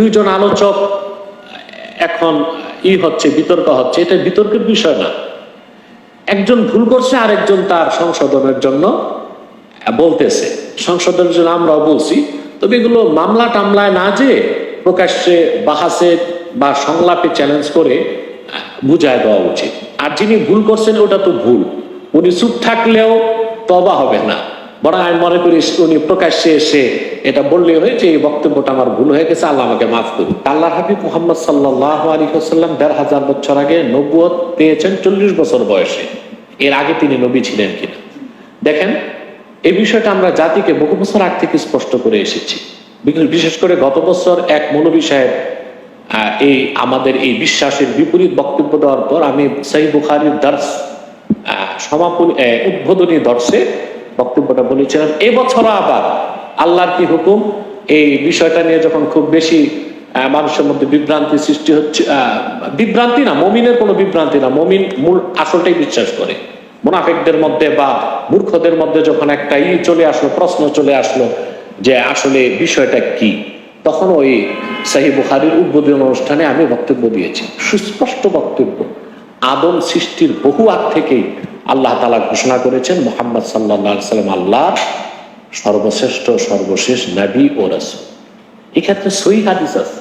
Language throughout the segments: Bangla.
দুইজন আলোচক, এখন ই হচ্ছে, বিতর্ক হচ্ছে। এটা বিতর্কের বিষয় না। একজন ভুল করছে, আরেকজন তার সংশোধনের জন্য বলতেছে। সংশোধনের জন্য আমরাও বলছি। তবে এগুলো মামলা টামলায় না যে প্রকাশ্যে বাহাসে বা সংলাপে চ্যালেঞ্জ করে বুঝায় দেওয়া উচিত। আর যিনি ভুল করছেন, ওটা তো ভুল। উনি চুপ থাকলেও তবা হবে না। বরং আমি মনে করি উনি প্রকাশ্যে এসে এটা বললে হয়েছে এই বক্তব্যটা আমার ভুল হয়ে গেছে আল্লাহ আমাকে মাফ করি আল্লাহ হাবিব মোহাম্মদ সাল্লাহ আলী হাসাল্লাম দেড় হাজার বছর আগে নব্বত পেয়েছেন চল্লিশ বছর বয়সে। এর আগে তিনি নবী ছিলেন কিনা। দেখেন এই বিষয়টা আমরা জাতিকে বহু বছর আগ থেকে স্পষ্ট করে এসেছি। বিশেষ- করে গত বছর এক মৌলবী সাহেব এই আমাদের এই বিশ্বাসের বিপরীত বক্তব্য দেওয়ার পর আমি সাই বুখারির আহ, সমাপনী উদ্বোধনী দর্শে বক্তব্যটা বলেছিলাম এবছর আবার আল্লাহর কি হুকুম? এই বিষয়টা নিয়ে যখন খুব বেশি মানুষের মধ্যে বিভ্রান্তি সৃষ্টি হচ্ছে বিভ্রান্তি না, মমিনের কোনো বিভ্রান্তি না, মমিন মূল আসলটাই বিশ্বাস করে। মুনাফিকদের মধ্যে বা মূর্খদের মধ্যে যখন একটা ই চলে আসলো, প্রশ্ন চলে আসলো যে আসলে বিষয়টা কি তখন ওই সাহি বুখারির উদ্বোধন অনুষ্ঠানে আমি বক্তব্য দিয়েছি। সুস্পষ্ট বক্তব্য। আদম সৃষ্টির বহু আগ থেকেই আল্লাহ তালা ঘোষণা করেছেন মোহাম্মদ সাল্লাম আল্লাহ সর্বশ্রেষ্ঠ, সর্বশেষ নবী ও রাসূল। এক্ষেত্রে সই হাদিস আছে।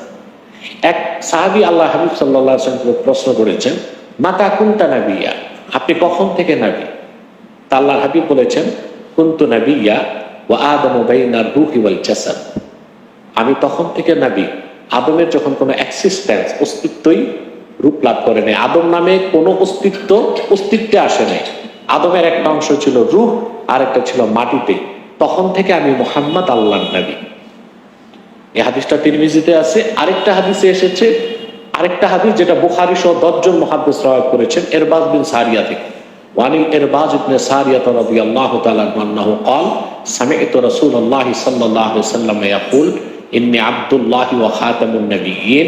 এক সাহাবি আল্লাহ হাবিব সাল্লাহ প্রশ্ন করেছেন, মাতা কুন্তা নাবিয়া? আপনি কখন থেকে নাবি? তা আল্লাহ হাবিব বলেছেন, কুন্তু নাবিয়া ও আদম বাইনার রুহি ওয়াল জাসাদ। আমি তখন থেকে নাবি। আদমের যখন কোনো এক্সিস্টেন্স অস্তিত্বই রূপ লাভ করে নাই আদম নামে কোনো অস্তিত্ব অস্তিত্বে আসে নাই আদমের একটা অংশ ছিল রূপ আর একটা ছিল মাটিতে তখন থেকে আমি মোহাম্মদ আল্লাহ নবী এই হাদিসটা তিরমিজিতে আছে আরেকটা হাদিসে এসেছে আরেকটা হাদিস যেটা বুখারি সহ দশজন মহাদ্দেশ রাওয়াত করেছেন এরবাজ বিন সারিয়া থেকে ওয়ানি এরবাজ ইবনে সারিয়া রাদিয়াল্লাহু তাআলা আনহু قال سمعت رسول الله صلى الله عليه وسلم يقول إني عبد الله وخاتم النبيين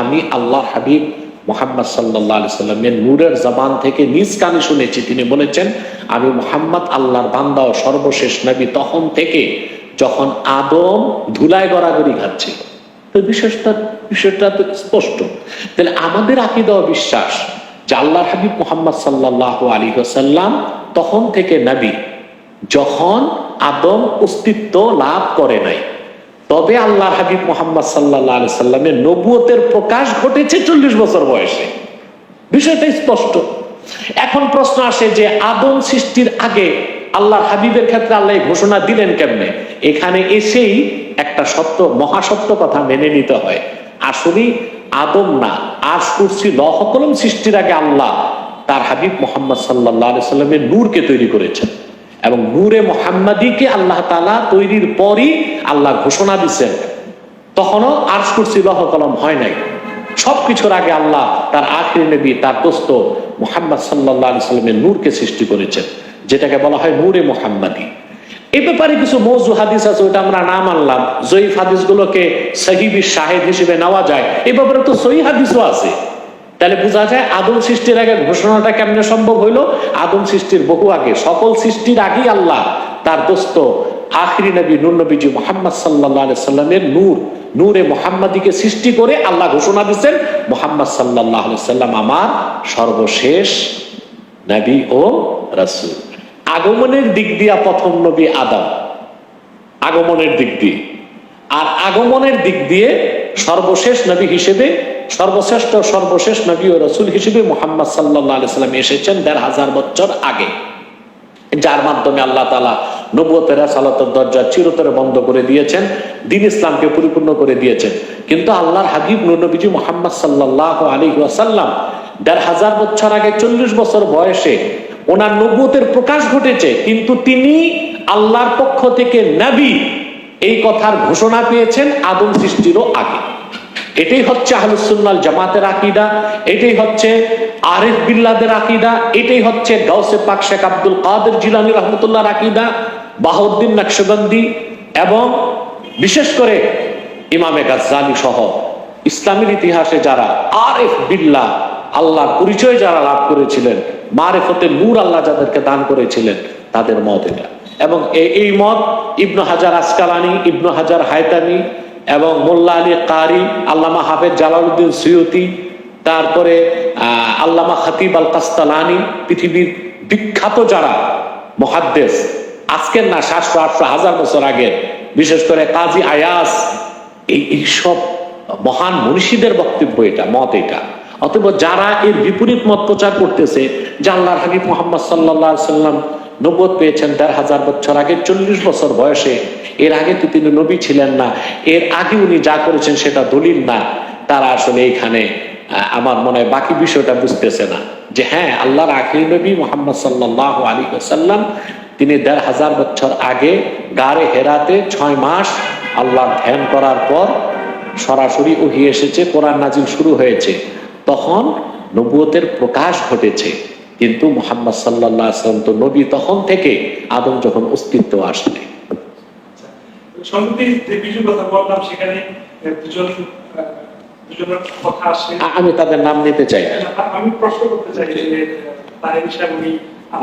আমি আল্লাহ হাবিব মোহাম্মদ সাল্লামের নূরের জবান থেকে নিজ কানে শুনেছি। তিনি বলেছেন, আমি মোহাম্মদ আল্লাহর বান্দা ও সর্বশেষ নবী তখন থেকে যখন আদম ধুলায় গড়াগড়ি খাচ্ছিল তো বিশেষটা বিষয়টা তো স্পষ্ট। তাহলে আমাদের আকিদা বিশ্বাস যে আল্লাহ হাবিব মোহাম্মদ সাল্লাহ আলী সাল্লাম তখন থেকে নবী যখন আদম অস্তিত্ব লাভ করে নাই। তবে আল্লাহ হাবিব মোহাম্মদ সাল্লাহ সাল্লামের নবুয়তের প্রকাশ ঘটেছে চল্লিশ বছর বয়সে। বিষয়টা স্পষ্ট। এখন প্রশ্ন আসে যে আদম সৃষ্টির আগে আল্লাহ হাবিবের ক্ষেত্রে আল্লাহ ঘোষণা দিলেন কেমনে? এখানে এসেই একটা সত্য, মহাসত্য কথা মেনে নিতে হয়। আসলে আদম না আজ কুরসি লহ কলম সৃষ্টির আগে আল্লাহ তার হাবিব মোহাম্মদ সাল্লাহ আলি সাল্লামের নূরকে তৈরি করেছেন। এবং নূরে মোহাম্মদীকে আল্লাহ তালা তৈরির পরই আল্লাহ ঘোষণা দিচ্ছেন তখনও আর্শ কুরসি লহ কলম হয় নাই। সবকিছুর আগে আল্লাহ তার আখির নবী, তার দোস্ত মোহাম্মদ সাল্লাহ সাল্লামের নূরকে সৃষ্টি করেছেন, যেটাকে বলা হয় নূরে মোহাম্মদী। এ ব্যাপারে কিছু মৌজু হাদিস আছে, ওটা আমরা না মানলাম। জয়ীফ হাদিসগুলোকে সহিবি শাহেদ হিসেবে নেওয়া যায়। এ ব্যাপারে তো সহি হাদিসও আছে। তাহলে বোঝা যায় আদম সৃষ্টির আগে ঘোষণাটা কেমনে সম্ভব হইল? আদম সৃষ্টির বহু আগে, সকল সৃষ্টির আগেই আল্লাহ তার দোস্ত আখরি নবী, নূর নবীজি মোহাম্মদ সাল্লাহ সাল্লামের নূর, নূরে মোহাম্মদীকে সৃষ্টি করে আল্লাহ ঘোষণা দিচ্ছেন মোহাম্মদ সাল্লাহ সাল্লাম আমার সর্বশেষ নবী ও রাসূল। আগমনের দিক দিয়া প্রথম নবী আদম। আগমনের দিক দিয়ে। আর আগমনের দিক দিয়ে সর্বশেষ নবী হিসেবে সর্বশ্রেষ্ঠ, সর্বশেষ নবী ও রসুল হিসেবে মোহাম্মদ সাল্লাহ সাল্লাম এসেছেন দেড় হাজার বছর আগে। যার মাধ্যমে আল্লাহ তালা নবুয়তের সালাতের দরজা চিরতরে বন্ধ করে দিয়েছেন, দিন ইসলামকে পরিপূর্ণ করে দিয়েছেন। কিন্তু আল্লাহর হাবিব নবীজি মোহাম্মদ সাল্লাহ আলী ওয়াসাল্লাম দেড় হাজার বছর আগে চল্লিশ বছর বয়সে ওনার নবুয়তের প্রকাশ ঘটেছে, কিন্তু তিনি আল্লাহর পক্ষ থেকে নবী এই কথার ঘোষণা পেয়েছেন আদম সৃষ্টিরও আগে। এটাই হচ্ছে আহলুসুন্নাল জামাতের আকিদা, এটাই হচ্ছে আরিফ বিল্লাদের আকিদা, এটাই হচ্ছে গাউসে পাক শেখ আব্দুল কাদের জিলানি রহমতুল্লাহর আকিদা, বাহাউদ্দিন নকশবন্দি এবং বিশেষ করে ইমামে গাজ্জালি সহ ইসলামের ইতিহাসে যারা আরেফ বিল্লা আল্লাহর পরিচয় যারা লাভ করেছিলেন, মারেফতে নূর আল্লাহ যাদেরকে দান করেছিলেন, তাদের মত এটা। এবং এই মত ইবনু হাজার আসকালানি, ইবনু হাজার হায়তামি এবং মোল্লা আলী কারি, আল্লামা হাফেজ জালালউদ্দিন সৈয়তি তারপরে আল্লামা খাতিব আল কাস্তালানি, পৃথিবীর বিখ্যাত যারা মহাদ্দেশ, আজকের না সাতশো আটশো হাজার বছর আগের বিশেষ করে কাজী আয়াস, এই এইসব মহান মনীষীদের বক্তব্য এটা, মত এটা। অতএব যারা এর বিপরীত মত প্রচার করতেছে, যে হাবিব মোহাম্মদ সাল্লাহ সাল্লাম নব্বত পেয়েছেন দেড় হাজার বছর আগে চল্লিশ বছর বয়সে। এর আগে তো তিনি নবী ছিলেন না। এর আগে উনি যা করেছেন সেটা দলিল না। তারা আসলে আহ, আমার মনে হয় বাকি বিষয়টা বুঝতেছে না। যে হ্যাঁ আল্লাহর আখির নবী মোহাম্মদ সাল্লাহ আলী সাল্লাম তিনি দেড় হাজার বছর আগে গাড়ে হেরাতে ছয় মাস আল্লাহর ধ্যান করার পর সরাসরি ওহি এসেছে কোরআন নাজিল শুরু হয়েছে। তখন নবুয়তের প্রকাশ ঘটেছে। কিন্তু মোহাম্মদ সাল্লাহ আসলাম তো নবী তখন থেকে আদম যখন অস্তিত্ব আসলে। আমি তাদের নাম নিতে চাই না। আমি প্রশ্ন করতে চাই যে আহ, তাহের সাহেব উনি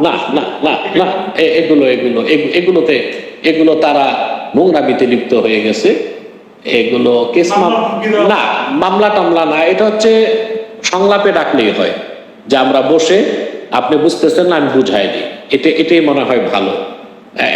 না না না না এগুলো এগুলো এগুলোতে এগুলো তারা নোংরামিতে লিপ্ত হয়ে গেছে। এগুলো কেস না মামলা টামলা না এটা হচ্ছে সংলাপে ডাকলেই হয় যে আমরা বসে আপনি বুঝতেছেন আমি বুঝাইনি এটা এটাই মনে হয় ভালো।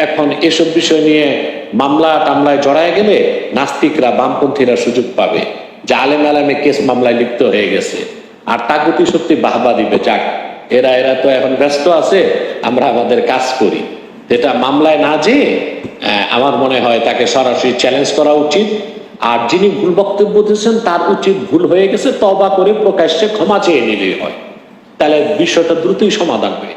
এখন এসব বিষয় নিয়ে মামলা টামলায় জড়ায় গেলে নাস্তিকরা বামপন্থীরা সুযোগ পাবে। যে আলেম আলেমে কেস মামলায় লিপ্ত হয়ে গেছে। আর তাগুতি সত্যি বাহবা দিবে যাক। এরা এরা তো এখন ব্যস্ত আছে আমরা আমাদের কাজ করি। যেটা মামলায় না আহ, আমার মনে হয় তাকে সরাসরি চ্যালেঞ্জ করা উচিত। আর যিনি ভুল বক্তব্য দিয়েছেন তার উচিত ভুল হয়ে গেছে তবা করে প্রকাশ্যে ক্ষমা চেয়ে নিলেই হয়। তাহলে বিষয়টা দ্রুতই সমাধান হয়ে।